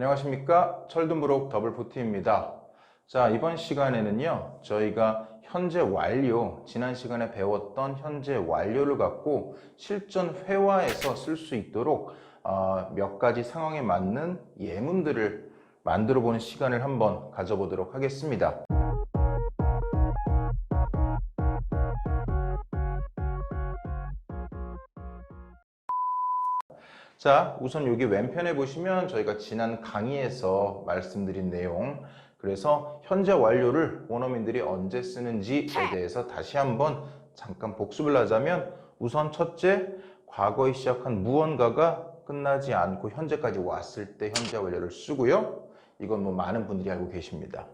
안녕하십니까 철든브록 더블포트입니다. 자 이번 시간에는요 저희가 현재 완료 지난 시간에 배웠던 현재 완료를 갖고 실전 회화에서 쓸 수 있도록 어, 몇 가지 상황에 맞는 예문들을 만들어 보는 시간을 한번 가져보도록 하겠습니다. 자, 우선 여기 왼편에 보시면 저희가 지난 강의에서 말씀드린 내용, 그래서 현재 완료를 원어민들이 언제 쓰는지에 대해서 다시 한번 잠깐 복습을 하자면 우선 첫째, 과거에 시작한 무언가가 끝나지 않고 현재까지 왔을 때 현재 완료를 쓰고요. 이건 뭐 많은 분들이 알고 계십니다.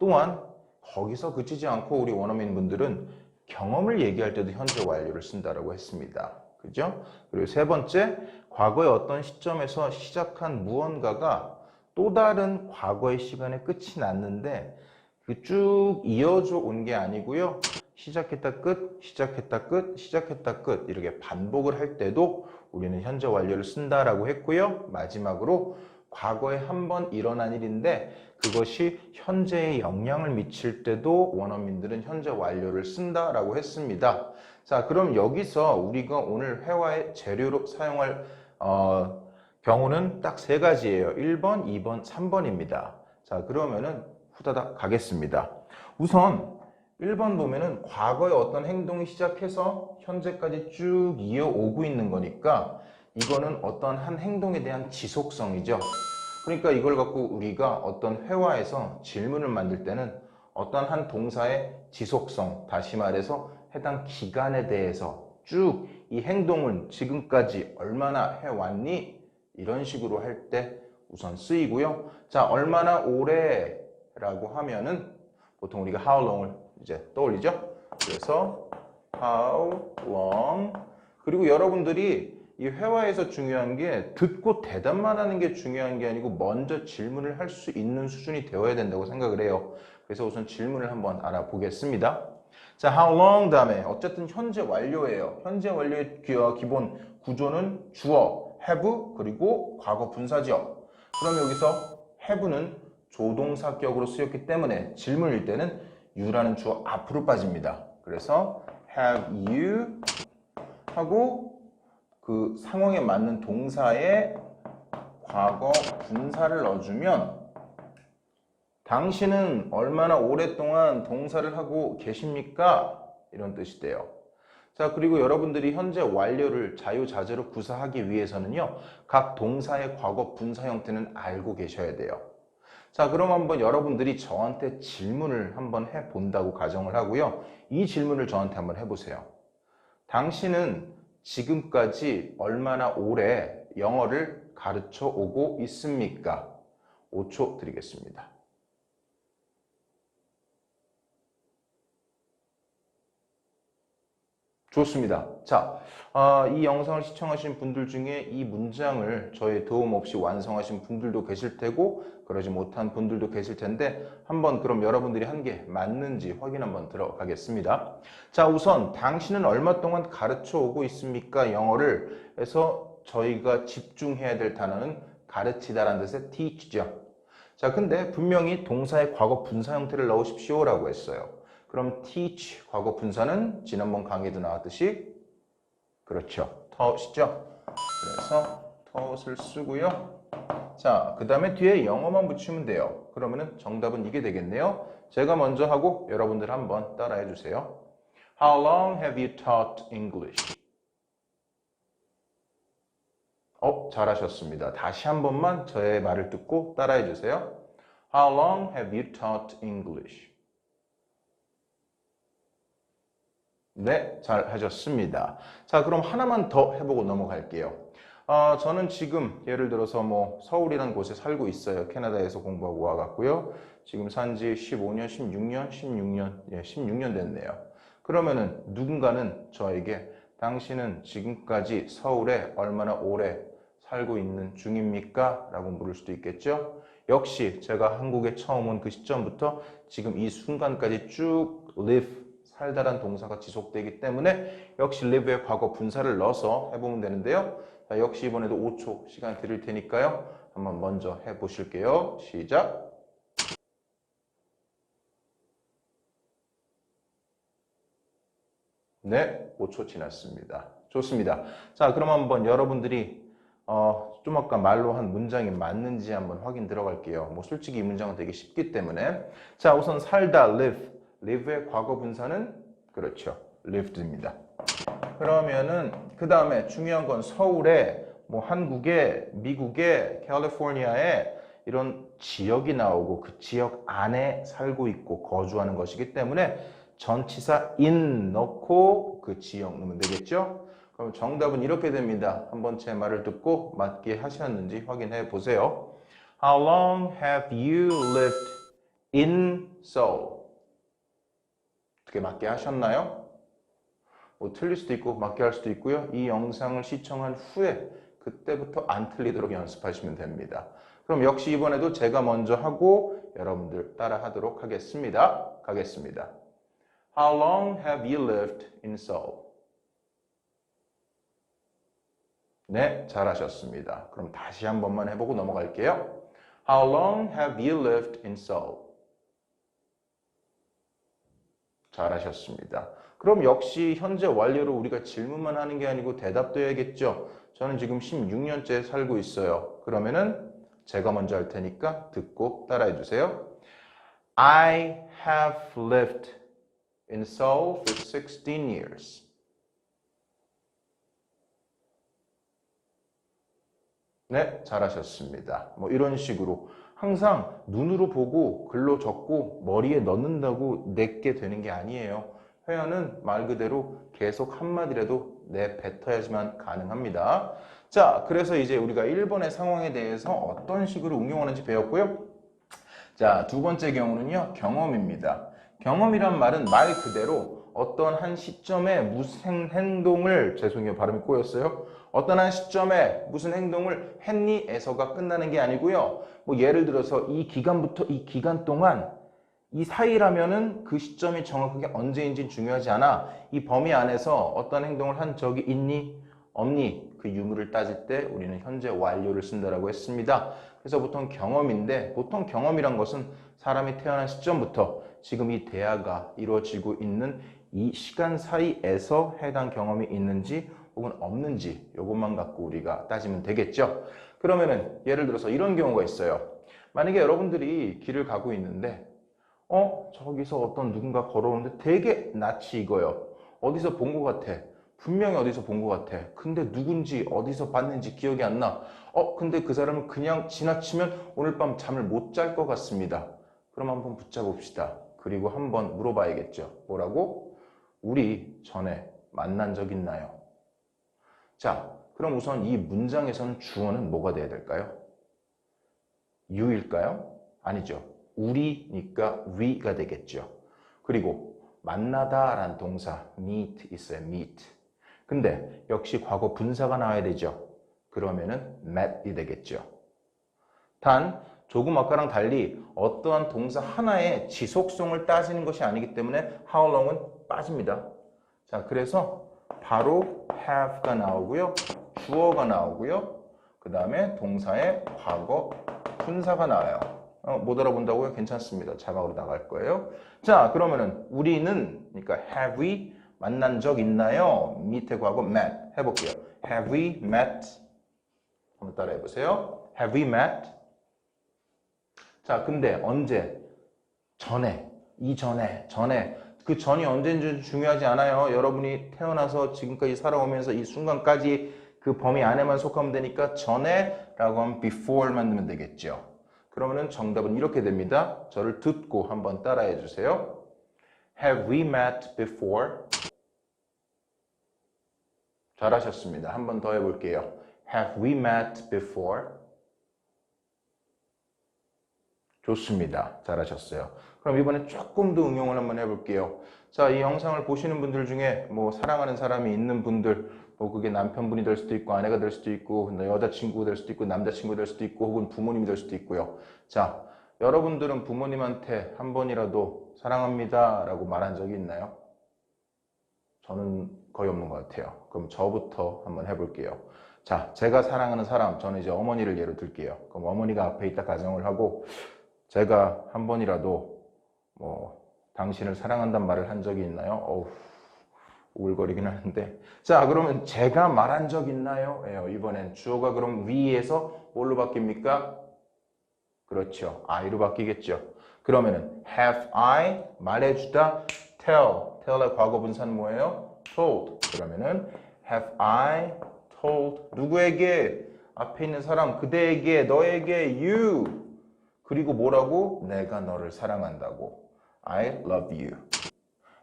또한 거기서 그치지 않고 우리 원어민 분들은 경험을 얘기할 때도 현재 완료를 쓴다라고 했습니다. 그죠? 그리고 세 번째, 과거의 어떤 시점에서 시작한 무언가가 또 다른 과거의 시간에 끝이 났는데 그 쭉 이어져 온 게 아니고요. 시작했다 끝, 시작했다 끝, 시작했다 끝 이렇게 반복을 할 때도 우리는 현재 완료를 쓴다라고 했고요. 마지막으로 과거에 한 번 일어난 일인데 그것이 현재에 영향을 미칠 때도 원어민들은 현재 완료를 쓴다라고 했습니다. 자, 그럼 여기서 우리가 오늘 회화의 재료로 사용할 어, 경우는 딱 세 가지예요. 1번, 2번, 3번입니다. 자, 그러면은 후다닥 가겠습니다. 우선 1번 보면은 과거의 어떤 행동이 시작해서 현재까지 쭉 이어오고 있는 거니까 이거는 어떤 한 행동에 대한 지속성이죠. 그러니까 이걸 갖고 우리가 어떤 회화에서 질문을 만들 때는 어떤 한 동사의 지속성, 다시 말해서 해당 기간에 대해서 쭉 이 행동을 지금까지 얼마나 해왔니? 이런 식으로 할 때 우선 쓰이고요. 자, 얼마나 오래 라고 하면은 보통 우리가 how long을 이제 떠올리죠. 그래서 how long 그리고 여러분들이 이 회화에서 중요한 게 듣고 대답만 하는 게 중요한 게 아니고 먼저 질문을 할 수 있는 수준이 되어야 된다고 생각을 해요. 그래서 우선 질문을 한번 알아보겠습니다. 자, how long 다음에 어쨌든 현재 완료예요. 현재 완료의 기- 어, 기본 구조는 주어, have 그리고 과거 분사죠. 그럼 여기서 have는 조동사격으로 쓰였기 때문에 질문일 때는 you라는 주어 앞으로 빠집니다. 그래서 have you 하고 그 상황에 맞는 동사의 과거 분사를 넣어주면 당신은 얼마나 오랫동안 동사를 하고 계십니까? 이런 뜻이 돼요. 자, 그리고 여러분들이 현재 완료를 자유자재로 구사하기 위해서는요, 각 동사의 과거 분사 형태는 알고 계셔야 돼요. 자, 그럼 한번 여러분들이 저한테 질문을 한번 해 본다고 가정을 하고요. 이 질문을 저한테 한번 해보세요. 당신은 지금까지 얼마나 오래 영어를 가르쳐 오고 있습니까? 5초 드리겠습니다. 좋습니다. 자, 아, 이 영상을 시청하신 분들 중에 이 문장을 저의 도움 없이 완성하신 분들도 계실 테고 그러지 못한 분들도 계실 텐데 한번 그럼 여러분들이 한 게 맞는지 확인 한번 들어가겠습니다. 자, 우선 당신은 얼마 동안 가르쳐 오고 있습니까? 영어를 해서 저희가 집중해야 될 단어는 가르치다라는 뜻의 teach죠. 자, 근데 분명히 동사의 과거 분사 형태를 넣으십시오라고 했어요. 그럼 teach 과거 분사는 지난번 강의에도 나왔듯이 그렇죠. taught 그래서 taught을 쓰고요. 자, 그 다음에 뒤에 영어만 붙이면 돼요. 그러면은 정답은 이게 되겠네요. 제가 먼저 하고 여러분들 한번 따라해 주세요. How long have you taught English? 어, 잘하셨습니다. 다시 한 번만 저의 말을 듣고 따라해 주세요. How long have you taught English? 네, 잘 하셨습니다. 자, 그럼 하나만 더 해보고 넘어갈게요. 어, 저는 지금 예를 들어서 뭐 서울이라는 곳에 살고 있어요. 캐나다에서 공부하고 와갖고요. 지금 산지 15년, 16년, 16년, 예, 16년 됐네요. 그러면은 누군가는 저에게 당신은 지금까지 서울에 얼마나 오래 살고 있는 중입니까? 라고 물을 수도 있겠죠. 역시 제가 한국에 처음 온 그 시점부터 지금 이 순간까지 쭉 live 살다란 동사가 지속되기 때문에 역시 live의 과거 분사를 넣어서 해보면 되는데요. 자, 역시 이번에도 5초 시간 드릴 테니까요. 한번 먼저 해 보실게요. 시작. 네, 5초 지났습니다. 좋습니다. 자, 그럼 한번 여러분들이 어, 좀 아까 말로 한 문장이 맞는지 한번 확인 들어갈게요. 뭐 솔직히 이 문장은 되게 쉽기 때문에 자, 우선 살다 live. Live의 과거 분사는 그렇죠. lived입니다. 그러면은 그 다음에 중요한 건 서울에 뭐 한국에 미국에 캘리포니아에 이런 지역이 나오고 그 지역 안에 살고 있고 거주하는 것이기 때문에 전치사 in 넣고 그 지역 넣으면 되겠죠? 그럼 정답은 이렇게 됩니다. 한번 제 말을 듣고 맞게 하셨는지 확인해 보세요. How long have you lived in Seoul? 어떻게 맞게 하셨나요? 뭐 틀릴 수도 있고 맞게 할 수도 있고요. 이 영상을 시청한 후에 그때부터 안 틀리도록 연습하시면 됩니다. 그럼 역시 이번에도 제가 먼저 하고 여러분들 따라 하도록 하겠습니다. 가겠습니다. How long have you lived in Seoul? 네, 잘하셨습니다. 그럼 다시 한 번만 해보고 넘어갈게요. How long have you lived in Seoul? 잘하셨습니다. 그럼 역시 현재 완료로 우리가 질문만 하는 게 아니고 대답도 해야겠죠. 저는 지금 16년째 살고 있어요. 그러면은 제가 먼저 할 테니까 듣고 따라해 주세요. I have lived in Seoul for 16 years. 네, 잘하셨습니다. 뭐 이런 식으로 항상 눈으로 보고 글로 적고 머리에 넣는다고 내게 되는 게 아니에요. 회화는 말 그대로 계속 한마디라도 내뱉어야지만 가능합니다. 자, 그래서 이제 우리가 1번의 상황에 대해서 어떤 식으로 응용하는지 배웠고요. 자, 두 번째 경우는요, 경험입니다. 경험이란 말은 말 그대로 어떤 한 시점에 무슨 행동을, 죄송해요, 발음이 꼬였어요. 어떤 한 시점에 무슨 행동을 했니에서가 끝나는 게 아니고요. 뭐 예를 들어서 이 기간부터 이 기간 동안 이 사이라면은 그 시점이 정확하게 언제인지 중요하지 않아. 이 범위 안에서 어떤 행동을 한 적이 있니? 없니? 그 유무를 따질 때 우리는 현재 완료를 쓴다라고 했습니다. 그래서 보통 경험인데 보통 경험이란 것은 사람이 태어난 시점부터 지금 이 대화가 이루어지고 있는 이 시간 사이에서 해당 경험이 있는지 혹은 없는지 이것만 갖고 우리가 따지면 되겠죠. 그러면은 예를 들어서 이런 경우가 있어요. 만약에 여러분들이 길을 가고 있는데 어 저기서 어떤 누군가 걸어오는데 되게 낯이 익어요. 어디서 본 것 같아. 분명히 어디서 본 것 같아. 근데 누군지 어디서 봤는지 기억이 안 나. 어 근데 그 사람은 그냥 지나치면 오늘 밤 잠을 못 잘 것 같습니다. 그럼 한번 붙잡읍시다. 그리고 한번 물어봐야겠죠. 뭐라고? 우리 전에 만난 적 있나요? 자, 그럼 우선 이 문장에서는 주어는 뭐가 돼야 될까요? you일까요? 아니죠. 우리니까 we가 되겠죠. 그리고 만나다라는 동사 meet 있어요. meet. 근데 역시 과거 분사가 나와야 되죠. 그러면은 met이 되겠죠. 단 조금 아까랑 달리 어떠한 동사 하나의 지속성을 따지는 것이 아니기 때문에 how long은 빠집니다. 자, 그래서 바로 have가 나오고요. 주어가 나오고요. 그 다음에 동사의 과거 분사가 나와요. 어, 못 알아본다고요? 괜찮습니다. 자막으로 나갈 거예요. 자, 그러면은 우리는 그러니까 have we 만난 적 있나요? 밑에 과거 met 해볼게요. Have we met? 한번 따라해 보세요. Have we met? 자, 근데 언제? 전에, 이전에, 전에. 그 전이 언제인지 중요하지 않아요. 여러분이 태어나서 지금까지 살아오면서 이 순간까지 그 범위 안에만 속하면 되니까 전에 라고 하면 before만 넣으면 되겠죠. 그러면은 정답은 이렇게 됩니다. 저를 듣고 한번 따라해 주세요. Have we met before? 잘하셨습니다. 한번 더 해볼게요. Have we met before? 좋습니다. 잘하셨어요. 그럼 이번에 조금 더 응용을 한번 해볼게요. 자, 이 영상을 보시는 분들 중에 뭐 사랑하는 사람이 있는 분들, 뭐 그게 남편분이 될 수도 있고 아내가 될 수도 있고 여자친구가 될 수도 있고 남자친구가 될 수도 있고 혹은 부모님이 될 수도 있고요. 자, 여러분들은 부모님한테 한 번이라도 사랑합니다 라고 말한 적이 있나요? 저는 거의 없는 것 같아요. 그럼 저부터 한번 해볼게요. 자, 제가 사랑하는 사람, 저는 이제 어머니를 예로 들게요. 그럼 어머니가 앞에 있다 가정을 하고, 제가 한 번이라도, 뭐, 당신을 사랑한단 말을 한 적이 있나요? 어우, 우글거리긴 하는데. 자, 그러면 제가 말한 적 있나요? 예요. 이번엔 주어가 그럼 위에서 뭘로 바뀝니까? 그렇죠. I로 바뀌겠죠. 그러면은, have I 말해주다, tell. tell의 과거 분사는 뭐예요? told. 그러면은, have I told 누구에게 앞에 있는 사람 그대에게 너에게 you 그리고 뭐라고? 내가 너를 사랑한다고. I love you.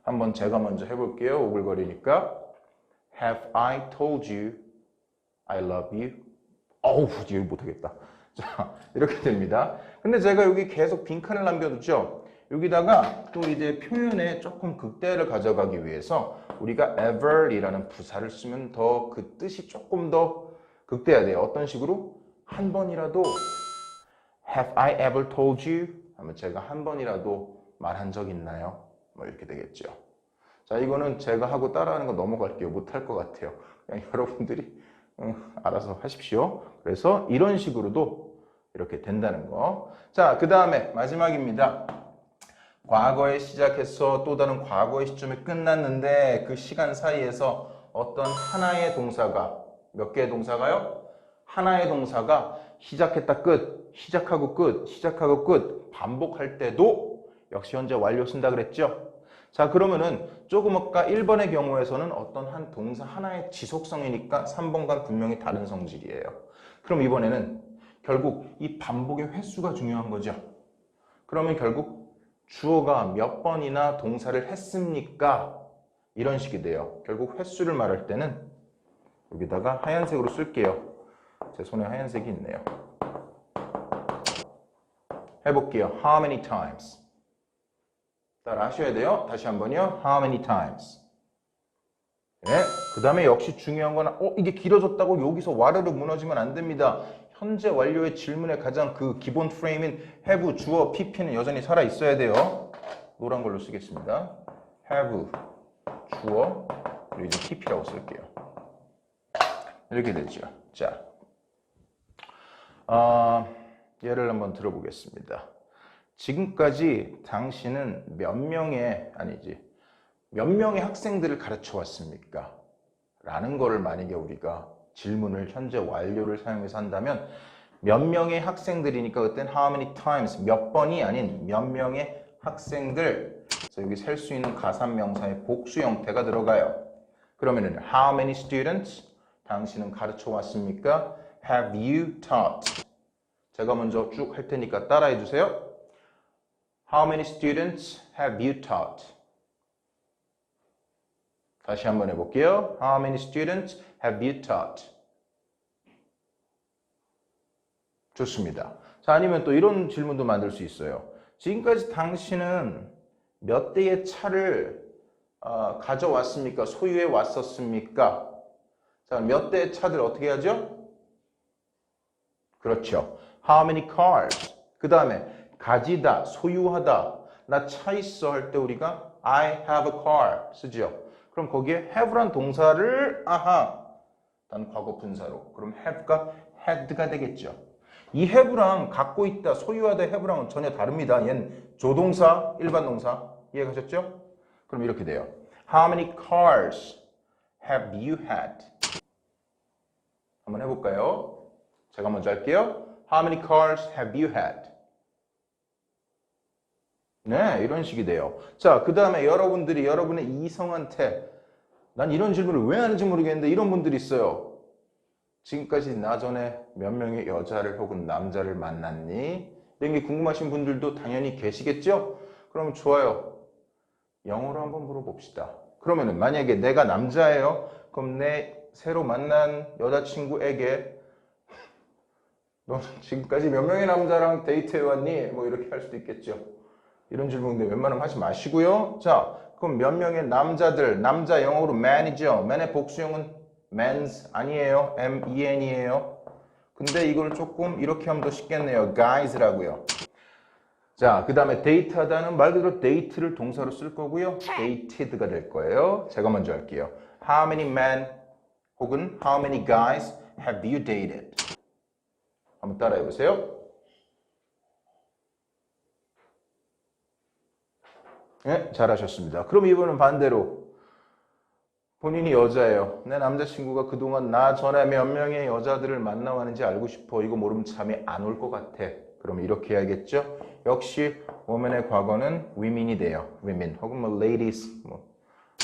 한번 제가 먼저 해볼게요 오글거리니까. Have I told you I love you? 어우 이거 못하겠다. 자 이렇게 됩니다. 근데 제가 여기 계속 빈칸을 남겨두죠? 여기다가 또 이제 표현에 조금 극대를 가져가기 위해서 우리가 ever이라는 부사를 쓰면 더 그 뜻이 조금 더 극대화돼요. 어떤 식으로? 한 번이라도 Have I ever told you? 하면 제가 한 번이라도 말한 적 있나요? 뭐 이렇게 되겠죠. 자, 이거는 제가 하고 따라하는 거 넘어갈게요. 못할 것 같아요. 그냥 여러분들이 음, 알아서 하십시오. 그래서 이런 식으로도 이렇게 된다는 거. 자, 그 다음에 마지막입니다. 과거에 시작해서 또 다른 과거의 시점에 끝났는데 그 시간 사이에서 어떤 하나의 동사가 몇 개의 동사가요? 하나의 동사가 시작했다 끝, 시작하고 끝, 시작하고 끝 반복할 때도 역시 현재 완료 쓴다 그랬죠? 자 그러면은 조금 아까 1번의 경우에서는 어떤 한 동사 하나의 지속성이니까 3번과 분명히 다른 성질이에요. 그럼 이번에는 결국 이 반복의 횟수가 중요한 거죠. 그러면 결국 주어가 몇 번이나 동사를 했습니까? 이런 식이 돼요. 결국 횟수를 말할 때는 여기다가 하얀색으로 쓸게요. 제 손에 하얀색이 있네요. 해볼게요. How many times? 따라 하셔야 돼요. 다시 한번요. How many times? 네. 그 다음에 역시 중요한 건, 어, 이게 길어졌다고 여기서 와르르 무너지면 안 됩니다. 현재 완료의 질문의 가장 그 기본 프레임인 have, 주어, pp는 여전히 살아 있어야 돼요. 노란 걸로 쓰겠습니다. have, 주어, 그리고 이제 pp라고 쓸게요. 이렇게 되죠. 자, 어, 예를 한번 들어보겠습니다. 지금까지 당신은 몇 명의, 아니지, 몇 명의 학생들을 가르쳐 왔습니까? 라는 거를 만약에 우리가 질문을 현재 완료를 사용해서 한다면 몇 명의 학생들이니까 그땐 how many times 몇 번이 아닌 몇 명의 학생들 그래서 여기 셀 수 있는 가산명사의 복수 형태가 들어가요. 그러면은 how many students 당신은 가르쳐 왔습니까? Have you taught? 제가 먼저 쭉 할 테니까 따라해 주세요. How many students have you taught? 다시 한번 해볼게요. How many students have you taught? 좋습니다. 자, 아니면 또 이런 질문도 만들 수 있어요. 지금까지 당신은 몇 대의 차를 어, 가져왔습니까? 소유해 왔었습니까? 자, 몇 대의 차들 어떻게 하죠? 그렇죠. How many cars? 그 다음에 가지다, 소유하다. 나 차 있어 할 때 우리가 I have a car 쓰죠. 그럼 거기에 have란 동사를 아하 단 과거 분사로 그럼 have가 had가 되겠죠. 이 have랑 갖고 있다, 소유하다 have랑은 전혀 다릅니다. 얘는 조동사, 일반 동사 이해가셨죠? 그럼 이렇게 돼요. How many cars have you had? 한번 해볼까요? 제가 먼저 할게요. How many cars have you had? 네, 이런 식이 돼요. 자, 그 다음에 여러분들이 여러분의 이성한테 난 이런 질문을 왜 하는지 모르겠는데 이런 분들이 있어요. 지금까지 나 전에 몇 명의 여자를 혹은 남자를 만났니? 이런 게 궁금하신 분들도 당연히 계시겠죠? 그럼 좋아요. 영어로 한번 물어봅시다. 그러면은 만약에 내가 남자예요? 그럼 내 새로 만난 여자친구에게 너 지금까지 몇 명의 남자랑 데이트해왔니? 뭐 이렇게 할 수도 있겠죠. 이런 질문인데 웬만하면 하지 마시고요. 자, 그럼 몇 명의 남자들, 남자 영어로 man이죠. man의 복수형은 men's 아니에요. M-E-N이에요. 근데 이걸 조금 이렇게 하면 더 쉽겠네요. guys라고요. 자, 그 다음에 데이트하다는 말 그대로 데이트를 동사로 쓸 거고요. dated가 될 거예요. 제가 먼저 할게요. How many men 혹은 how many guys have you dated? 한번 따라해 보세요. 네, 잘하셨습니다. 그럼 이번은 반대로 본인이 여자예요. 내 남자친구가 그동안 나 전에 몇 명의 여자들을 만나왔는지 알고 싶어. 이거 모르면 잠이 안 올 것 같아. 그럼 이렇게 해야겠죠? 역시 woman의 과거는 women이 돼요. women 혹은 뭐 ladies. 뭐.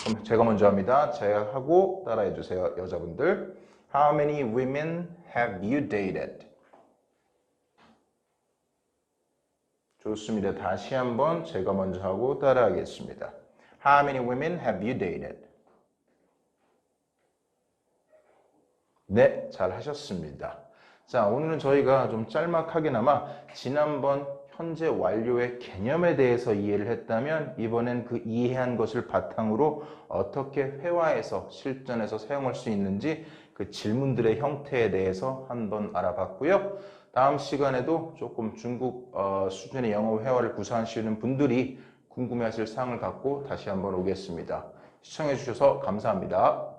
그럼 제가 먼저 합니다. 제가 하고 따라해 주세요. 여자분들. How many women have you dated? 좋습니다. 다시 한번 제가 먼저 하고 따라하겠습니다. How many women have you dated? 네, 잘 하셨습니다. 자, 오늘은 저희가 좀 짤막하게나마 지난번 현재 완료의 개념에 대해서 이해를 했다면 이번엔 그 이해한 것을 바탕으로 어떻게 회화에서 실전에서 사용할 수 있는지 그 질문들의 형태에 대해서 한번 알아봤고요. 다음 시간에도 조금 중국 어, 수준의 영어 회화를 구사하시는 분들이 궁금해하실 사항을 갖고 다시 한번 오겠습니다. 시청해 주셔서 감사합니다.